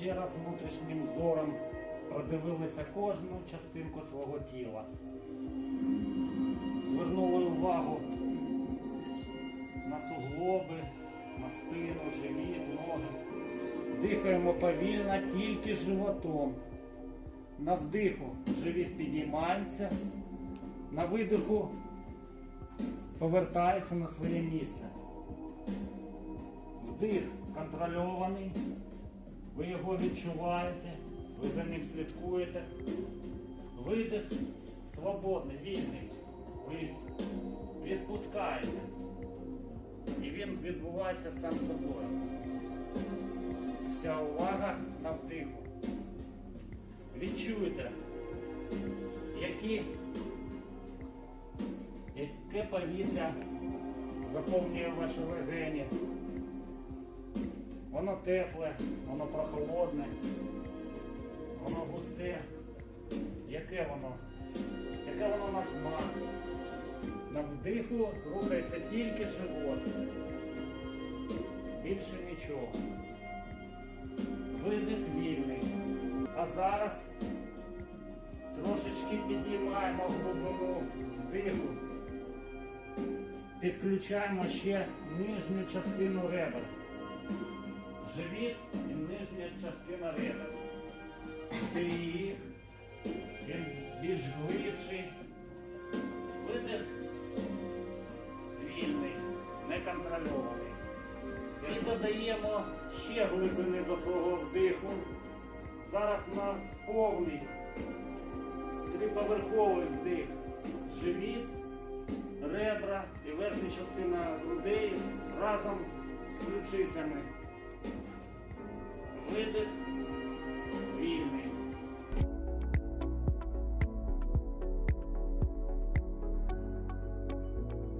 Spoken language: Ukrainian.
ще раз внутрішнім зором продивилися кожну частинку свого тіла. Звернули увагу на суглоби, на спину, живіт, ноги. Дихаємо повільно тільки животом. На вдиху живіт підіймається, на видиху повертається на своє місце. Вдих контрольований, ви його відчуваєте, ви за ним слідкуєте. Видих свободний, вільний. Ви відпускаєте. І він відбувається сам собою. Вся увага на вдиху. Відчуйте, які, яке повітря заповнює ваші легені. Воно тепле, воно прохолодне, воно густе. Яке воно? Яке воно на смак? На вдиху рухається тільки живот. Більше нічого. Видих вільний. А зараз трошечки підіймаємо глибину вдиху. Підключаємо ще нижню частину ребер. Живіт і нижня частина ребер. Вдих. Він більш глибший. Видих вільний, неконтрольований. І додаємо ще глибини до свого вдиху. Зараз у нас повний триповерховий вдих. Живіт, ребра і верхня частина грудей разом з ключицями. Видих.